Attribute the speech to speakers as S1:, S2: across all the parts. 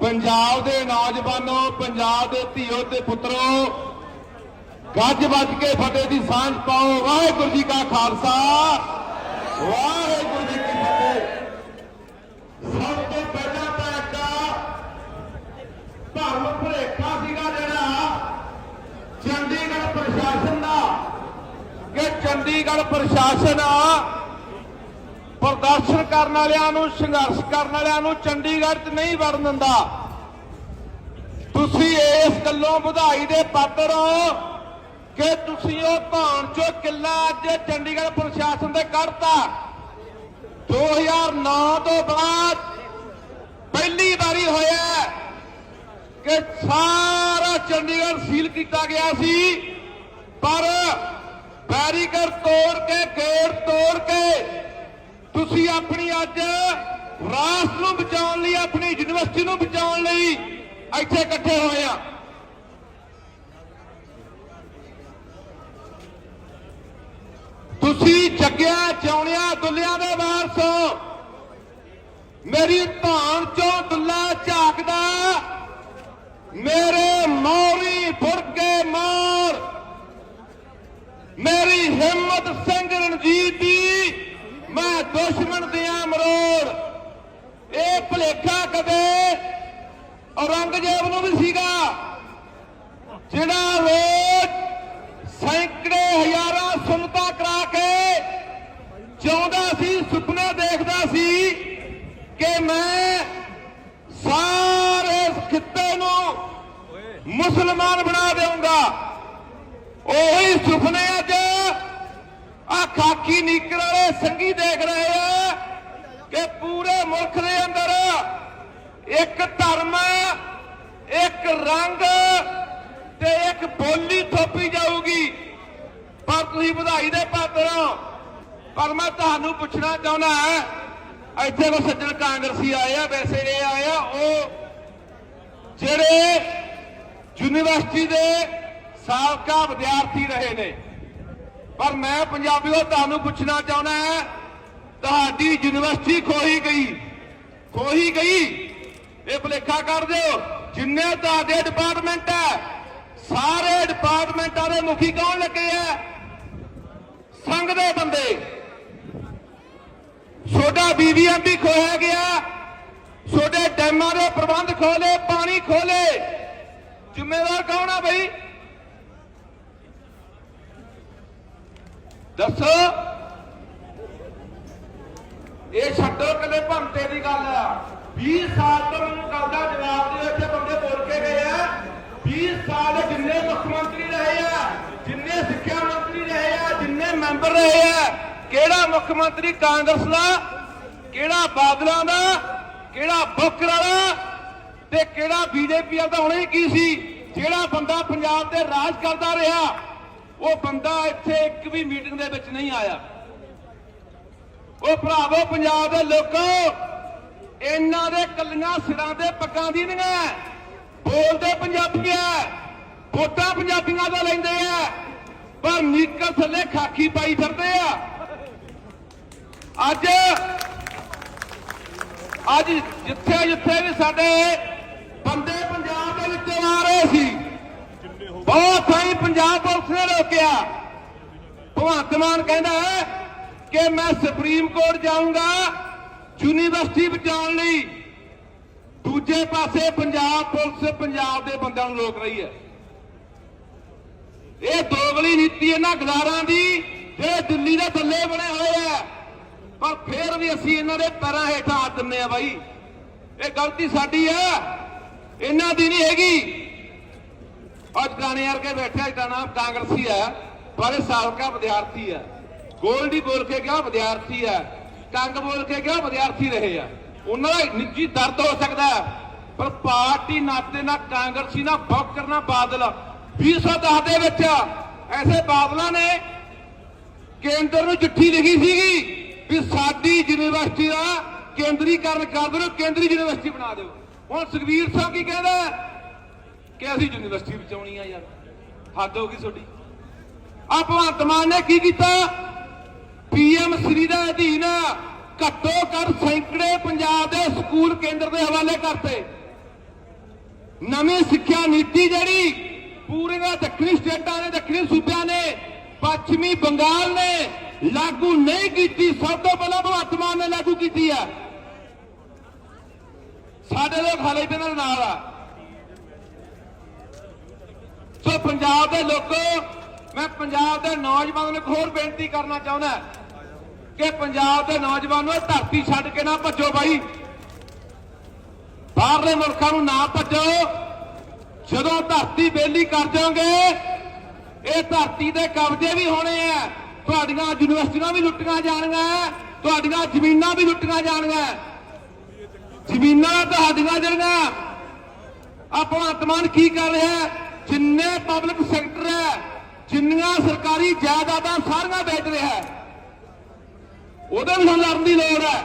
S1: ਪੰਜਾਬ ਦੇ ਨੌਜਵਾਨੋ, ਪੰਜਾਬ ਦੇ ਧੀਓ ਤੇ ਪੁੱਤਰੋ, ਗੱਜ ਵੱਜ ਕੇ ਫਤਿਹ ਦੀ ਸਾਂਝ ਪਾਓ। ਵਾਹਿਗੁਰੂ ਜੀ ਕਾ ਖਾਲਸਾ। ਵਾਹਿਗੁਰੂ ਜੀ ਕੀ ਫਤਿਹ। ਸਭ ਤੋਂ ਪਹਿਲਾਂ ਤਾਂ ਇੱਕ ਧਰਮ ਭੁਲੇਖਾ ਸੀਗਾ ਜਿਹੜਾ ਚੰਡੀਗੜ੍ਹ ਪ੍ਰਸ਼ਾਸਨ ਦਾ, ਕਿ ਚੰਡੀਗੜ੍ਹ ਪ੍ਰਸ਼ਾਸਨ ਆ ਪ੍ਰਦਰਸ਼ਨ ਕਰਨ ਵਾਲਿਆਂ ਨੂੰ, ਸੰਘਰਸ਼ ਕਰਨ ਵਾਲਿਆਂ ਨੂੰ ਚੰਡੀਗੜ੍ਹ 'ਚ ਨਹੀਂ ਵੜਨ ਦਿੰਦਾ। ਤੁਸੀਂ ਇਸ ਗੱਲੋਂ ਵਧਾਈ ਦੇ ਪਾਤਰ ਹੋ ਕਿ ਤੁਸੀਂ ਉਹ ਭਾਣ ਚੋ ਕਿੱਲਾ ਅੱਜ ਚੰਡੀਗੜ੍ਹ ਪ੍ਰਸ਼ਾਸਨ ਦੇ ਕੱਢਤਾ। 2009 ਤੋਂ ਬਾਅਦ ਪਹਿਲੀ ਵਾਰੀ ਹੋਇਆ ਕਿ ਸਾਰਾ ਚੰਡੀਗੜ੍ਹ ਸੀਲ ਕੀਤਾ ਗਿਆ ਸੀ, ਪਰ ਬੈਰੀਕਰ ਤੋੜ ਕੇ, ਗੇਟ ਤੋੜ ਕੇ ਤੁਸੀਂ ਆਪਣੀ ਅੱਜ ਰਾਸ਼ਟਰ ਨੂੰ ਬਚਾਉਣ ਲਈ, ਆਪਣੀ ਯੂਨੀਵਰਸਿਟੀ ਨੂੰ ਬਚਾਉਣ ਲਈ ਇੱਥੇ ਇਕੱਠੇ ਹੋਏ ਆ। ਤੁਸੀਂ ਜੱਗਿਆ, ਚੌਣਿਆ, ਦੁੱਲਿਆਂ ਦੇ ਵਾਰਸ ਹੋ। ਮੇਰੀ ਧਾਨ ਚੋਂ ਦੁੱਲਾ ਝਾਕਦਾ, ਮੇਰੇ ਮੌਰੀ ਫੁਰਕੇ ਮਾਰ। ਮੇਰੀ ਹਿੰਮਤ ਸਿੰਘ ਰਣਜੀਤ ਦੀ ਮੈਂ ਦੁਸ਼ਮਣ ਦਿਆਂ ਮਰੋੜ ਇਹ ਭਲੇਖਾ ਕਦੇ ਔਰੰਗਜ਼ੇਬ ਨੂੰ ਵੀ ਸੀਗਾ। ਜਿਹੜਾ ਰੋਜ਼ ਸੈਂਕੜੇ ਹਜ਼ਾਰਾਂ ਸੁਨਤਾ ਕਰਾ ਕੇ ਚਾਹੁੰਦਾ ਸੀ, ਸੁਪਨਾ ਦੇਖਦਾ ਸੀ ਕਿ ਮੈਂ ਸਾਰੇ ਖਿੱਤੇ ਨੂੰ ਮੁਸਲਮਾਨ ਬਣਾ ਦੇਵਾਂਗਾ ਉਹੀ ਸੁਪਨੇ ਅੱਜ ਆ ਖਾਕੀ ਨੀਕਰ ਵਾਲੇ ਸੰਗੀ ਦੇਖ ਰਹੇ ਆ ਕਿ ਪੂਰੇ ਮੁਲਕ ਦੇ ਅੰਦਰ ਇੱਕ ਧਰਮ, ਇੱਕ ਰੰਗ ਤੇ ਇੱਕ ਬੋਲੀ ਥੋਪੀ ਜਾਊਗੀ। ਪਰ ਤੁਸੀਂ ਵਧਾਈ ਦੇ ਪਾਤਰ ਹੋ। ਪਰ ਮੈਂ ਤੁਹਾਨੂੰ ਪੁੱਛਣਾ ਚਾਹੁੰਦਾ ਇੱਥੇ ਕੋ ਸੱਜਣ ਕਾਂਗਰਸੀ ਆਏ ਆ, ਵੈਸੇ ਇਹ ਆਏ ਆ, ਉਹ ਜਿਹੜੇ ਯੂਨੀਵਰਸਿਟੀ ਦੇ ਸਾਬਕਾ ਵਿਦਿਆਰਥੀ ਰਹੇ ਨੇ। ਪਰ ਮੈਂ ਪੰਜਾਬੀਓ, ਤੁਹਾਨੂੰ ਪੁੱਛਣਾ ਚਾਹੁੰਦਾ ਹਾਂ, ਤੁਹਾਡੀ ਯੂਨੀਵਰਸਿਟੀ ਖੋਹੀ ਗਈ ਖੋਹੀ ਗਈ। ਇਹ ਭੁਲੇਖਾ ਕਰ ਦਿਓ, ਜਿੰਨੇ ਤੁਹਾਡੇ ਡਿਪਾਰਟਮੈਂਟ ਹੈ, ਸਾਰੇ ਡਿਪਾਰਟਮੈਂਟਾਂ ਦੇ ਮੁਖੀ ਕੌਣ ਲੱਗੇ ਆ? ਸੰਘ ਦੇ ਬੰਦੇ। ਛੋਟਾ ਬੀਬੀਐਮ ਵੀ ਖੋਇਆ ਗਿਆ ਛੋਟੇ ਡੈਮਾਂ ਦੇ ਪ੍ਰਬੰਧ ਖੋਲੇ, ਪਾਣੀ ਖੋਲੇ। ਜ਼ਿੰਮੇਵਾਰ ਕੌਣ ਆ ਬਈ? ਦੱਸੋ। ਇਹ ਛੱਡੋ ਕੱਲੇ ਭੰਤੇ ਦੀ ਗੱਲ ਆ। 20 ਸਾਲ ਤੋਂ ਮੈਨੂੰ ਗੱਲ ਦਾ ਜਵਾਬ ਦਿਓ ਇੱਥੇ ਬੰਦੇ ਬੋਲ ਕੇ ਗਏ ਆ 20 ਸਾਲ ਜਿੰਨੇ ਮੁੱਖ ਮੰਤਰੀ ਰਹੇ ਆ ਜਿੰਨੇ ਸਿੱਖਿਆ ਮੰਤਰੀ ਰਹੇ ਆ ਜਿੰਨੇ ਮੈਂਬਰ ਰਹੇ ਆ। ਕਿਹੜਾ ਮੁੱਖ ਮੰਤਰੀ ਕਾਂਗਰਸ ਦਾ, ਕਿਹੜਾ ਬਾਦਲਾਂ ਦਾ, ਕਿਹੜਾ ਬੁੱਕਰ ਵਾਲਾ ਤੇ ਕਿਹੜਾ ਬੀਜੇਪੀ ਵਾਲਾ ਹੁਣੇ ਕੀ ਸੀ? ਜਿਹੜਾ ਬੰਦਾ ਪੰਜਾਬ ਤੇ ਰਾਜ ਕਰਦਾ ਰਿਹਾ, ਉਹ ਬੰਦਾ ਇੱਥੇ ਇੱਕ ਵੀ ਮੀਟਿੰਗ ਦੇ ਵਿੱਚ ਨਹੀਂ ਆਇਆ। ਉਹ ਭਰਾਵੋ, ਪੰਜਾਬ ਦੇ ਲੋਕੋ, ਇਹਨਾਂ ਦੇ ਕੱਲੀਆਂ ਸਿਰਾਂ ਦੇ ਪੱਗਾਂ ਦੀ ਨਹੀਂ ਹੈ। ਬੋਲਦੇ ਪੰਜਾਬੀ ਹੈ, ਵੋਟਾਂ ਪੰਜਾਬੀਆਂ ਦਾ ਲੈਂਦੇ ਆ ਪਰ ਨੀਕਲ ਥੱਲੇ ਖਾਕੀ ਪਾਈ ਫਿਰਦੇ ਆ। ਅੱਜ ਅੱਜ ਜਿੱਥੇ ਜਿੱਥੇ ਵੀ ਸਾਡੇ ਬੰਦੇ ਪੰਜਾਬ ਦੇ ਵਿੱਚ ਆ ਰਹੇ ਸੀ, ਬਹੁਤ ਥਾਈਂ ਪੰਜਾਬ ਪੁਲਿਸ ਨੇ ਰੋਕਿਆ। ਭਗਵੰਤ ਮਾਨ ਕਹਿੰਦਾ ਹੈ ਕਿ ਮੈਂ ਸੁਪਰੀਮ ਕੋਰਟ ਜਾਊਂਗਾ ਯੂਨੀਵਰਸਿਟੀ ਬਚਾਉਣ ਲਈ। ਦੂਜੇ ਪਾਸੇ ਪੰਜਾਬ ਪੁਲਿਸ ਪੰਜਾਬ ਦੇ ਬੰਦਿਆਂ ਨੂੰ ਰੋਕ ਰਹੀ ਹੈ। ਇਹ ਦੋਗਲੀ ਨੀਤੀ ਇਹਨਾਂ ਗਦਾਰਾਂ ਦੀ, ਜਿਹੜੇ ਦਿੱਲੀ ਦੇ ਥੱਲੇ ਬਣੇ ਹੋਏ ਆ। ਪਰ ਫੇਰ ਵੀ ਅਸੀਂ ਇਹਨਾਂ ਦੇ ਪੈਰਾਂ ਹੇਠਾਂ ਆ ਦਿੰਨੇ ਆ ਬਾਈ। ਇਹ ਗਲਤੀ ਸਾਡੀ ਆ। ਇਹਨਾਂ ਦੀ ਨਹੀਂ ਹੈਗੀ। ਅੱਜ ਗਾਣੇ ਯਾਰ ਕੇ ਬੈਠਿਆ ਇਹਦਾ ਨਾਮ ਕਾਂਗਰਸੀ ਹੈ ਪਰ ਇਹ ਸਾਬਕਾ ਵਿਦਿਆਰਥੀ ਹੈ ਗੋਲਡੀ ਬੋਲ ਕੇ ਗਿਆ, ਵਿਦਿਆਰਥੀ ਹੈ ਕੰਗ ਬੋਲ ਕੇ ਗਿਆ, ਵਿਦਿਆਰਥੀ ਰਹੇ ਆ। ਉਹਨਾਂ ਦਾ ਨਿੱਜੀ ਦਰਦ ਹੋ ਸਕਦਾ, ਪਰ ਪਾਰਟੀ ਨਾਤੇ ਨਾਲ ਕਾਂਗਰਸੀ ਨਾਲ ਬੌਕਰ ਕਰਨਾ ਬਾਦਲ। 2010 ਦੇ ਵਿੱਚ ਐਸੇ ਬਾਦਲਾਂ ਨੇ ਕੇਂਦਰ ਨੂੰ ਚਿੱਠੀ ਲਿਖੀ ਸੀਗੀ ਵੀ ਸਾਡੀ ਯੂਨੀਵਰਸਿਟੀ ਦਾ ਕੇਂਦਰੀਕਰਨ ਕਰ ਦਿਓ, ਕੇਂਦਰੀ ਯੂਨੀਵਰਸਿਟੀ ਬਣਾ ਦਿਓ। ਹੁਣ ਸੁਖਵੀਰ ਸਾਹਿਬ ਕੀ ਕਹਿੰਦਾ ਕਿ ਅਸੀਂ ਯੂਨੀਵਰਸਿਟੀ ਬਚਾਉਣੀ ਆ ਯਾਰ। ਹੱਦ ਹੋ ਗਈ ਤੁਹਾਡੀ। ਆ ਭਗਵੰਤ ਮਾਨ ਨੇ ਕੀ ਕੀਤਾ? ਪੀਐਮ ਸ੍ਰੀ ਦਾ ਅਧੀਨ ਘੱਟੋ ਘੱਟ ਸੈਂਕੜੇ ਪੰਜਾਬ ਦੇ ਸਕੂਲ ਕੇਂਦਰ ਦੇ ਹਵਾਲੇ ਕਰਤੇ। ਨਵੀਂ ਸਿੱਖਿਆ ਨੀਤੀ ਜਿਹੜੀ ਪੂਰੀਆਂ ਦੱਖਣੀ ਸਟੇਟਾਂ ਨੇ ਦੱਖਣੀ ਸੂਬਿਆਂ ਨੇ, ਪੱਛਮੀ ਬੰਗਾਲ ਨੇ ਲਾਗੂ ਨਹੀਂ ਕੀਤੀ, ਸਭ ਤੋਂ ਪਹਿਲਾਂ ਭਗਵੰਤ ਮਾਨ ਨੇ ਲਾਗੂ ਕੀਤੀ ਹੈ। ਸਾਡੇ ਲੋਕ ਹਾਲੇ ਵੀ ਇਹਨਾਂ ਦੇ ਨਾਲ ਆ। ਸੋ ਪੰਜਾਬ ਦੇ ਲੋਕੋ, ਮੈਂ ਪੰਜਾਬ ਦੇ ਨੌਜਵਾਨਾਂ ਨੂੰ ਇੱਕ ਹੋਰ ਬੇਨਤੀ ਕਰਨਾ ਚਾਹੁੰਦਾ ਕਿ ਪੰਜਾਬ ਦੇ ਨੌਜਵਾਨੋ ਇਹ ਧਰਤੀ ਛੱਡ ਕੇ ਨਾ ਭੱਜੋ ਬਾਈ। ਬਾਹਰਲੇ ਮੁਲਕਾਂ ਨੂੰ ਨਾ ਭੱਜੋ। ਜਦੋਂ ਧਰਤੀ ਬੇਲੀ ਕਰ ਜਾਓਗੇ ਇਹ ਧਰਤੀ ਦੇ ਕਬਜ਼ੇ ਵੀ ਹੋਣੇ ਆ। ਤੁਹਾਡੀਆਂ ਯੂਨੀਵਰਸਿਟੀਆਂ ਵੀ ਲੁੱਟੀਆਂ ਜਾਣਗੀਆਂ, ਤੁਹਾਡੀਆਂ ਜ਼ਮੀਨਾਂ ਵੀ ਲੁੱਟੀਆਂ ਜਾਣਗੀਆਂ। ਜ਼ਮੀਨਾਂ ਤੁਹਾਡੀਆਂ ਜਿਹੜੀਆਂ ਆਪਣਾ ਅਤਮਾਨ ਕੀ ਕਰ ਰਿਹਾ ਜਿੰਨੇ ਪਬਲਿਕ ਸੈਕਟਰ ਹੈ, ਜਿੰਨੀਆਂ ਸਰਕਾਰੀ ਜਾਇਦਾਦਾਂ ਸਾਰੀਆਂ ਵੇਚ ਰਿਹਾ ਉਹਦੇ ਵੀ ਸਾਨੂੰ ਲੜਨ ਦੀ ਲੋੜ ਹੈ।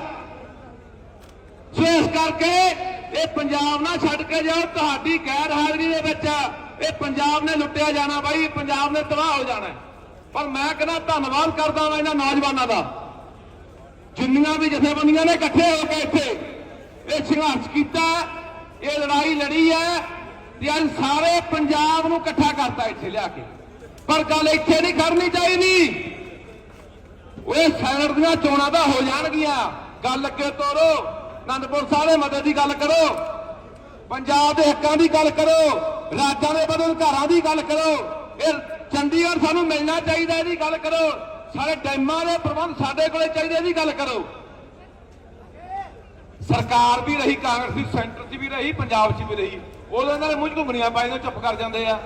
S1: ਸੋ ਇਸ ਕਰਕੇ ਇਹ ਪੰਜਾਬ ਨਾ ਛੱਡ ਕੇ ਜਾਓ, ਤੁਹਾਡੀ ਗੈਰ ਹਾਜ਼ਰੀ ਦੇ ਵਿੱਚ। ਇਹ ਪੰਜਾਬ ਨੇ ਲੁੱਟਿਆ ਜਾਣਾ ਬਾਈ ਪੰਜਾਬ ਨੇ ਤਬਾਹ ਹੋ ਜਾਣਾ। ਪਰ ਮੈਂ ਕਹਿੰਦਾ, ਧੰਨਵਾਦ ਕਰਦਾ ਹਾਂ ਇਹਨਾਂ ਨੌਜਵਾਨਾਂ ਦਾ। ਜਿੰਨੀਆਂ ਵੀ ਜਥੇਬੰਦੀਆਂ ਨੇ ਇਕੱਠੇ ਹੋ ਕੇ ਇੱਥੇ ਇਹ ਸੰਘਰਸ਼ ਕੀਤਾ, ਇਹ ਲੜਾਈ ਲੜੀ ਹੈ ਤੇ ਅੱਜ ਸਾਰੇ ਪੰਜਾਬ ਨੂੰ ਇਕੱਠਾ ਕਰਤਾ ਇੱਥੇ ਲਿਆ ਕੇ। ਪਰ ਗੱਲ ਇੱਥੇ ਨਹੀਂ ਕਰਨੀ ਚਾਹੀਦੀ। ਓਏ ਸੈਨਟ ਦੀਆਂ ਚੋਣਾਂ ਤਾਂ ਹੋ ਜਾਣਗੀਆਂ। ਗੱਲ ਅੱਗੇ ਤੋਰੋ। ਅਨੰਦਪੁਰ ਸਾਹਿਬ ਦੇ ਮਦਦ ਦੀ ਗੱਲ ਕਰੋ। ਪੰਜਾਬ ਦੇ ਹੱਕਾਂ ਦੀ ਗੱਲ ਕਰੋ। ਰਾਜਾਂ ਦੇ ਬਦਲ ਘਰਾਂ ਦੀ ਗੱਲ ਕਰੋ। ਇਹ ਚੰਡੀਗੜ੍ਹ ਸਾਨੂੰ ਮਿਲਣਾ ਚਾਹੀਦਾ ਇਹਦੀ ਗੱਲ ਕਰੋ। ਸਾਰੇ ਡੈਮਾਂ ਦੇ ਪ੍ਰਬੰਧ ਸਾਡੇ ਕੋਲੇ ਚਾਹੀਦੇ ਇਹਦੀ ਗੱਲ ਕਰੋ। ਸਰਕਾਰ ਵੀ ਰਹੀ, ਕਾਂਗਰਸ ਦੀ ਸੈਂਟਰ 'ਚ ਵੀ ਰਹੀ, ਪੰਜਾਬ 'ਚ ਵੀ ਰਹੀ। ਉਹਦੇ ਨਾਲ ਦੇ ਮੂੰਹ 'ਚ ਘੁੰਗਣੀਆਂ ਪਾਈਆਂ, ਚੁੱਪ ਕਰ ਜਾਂਦੇ ਆ।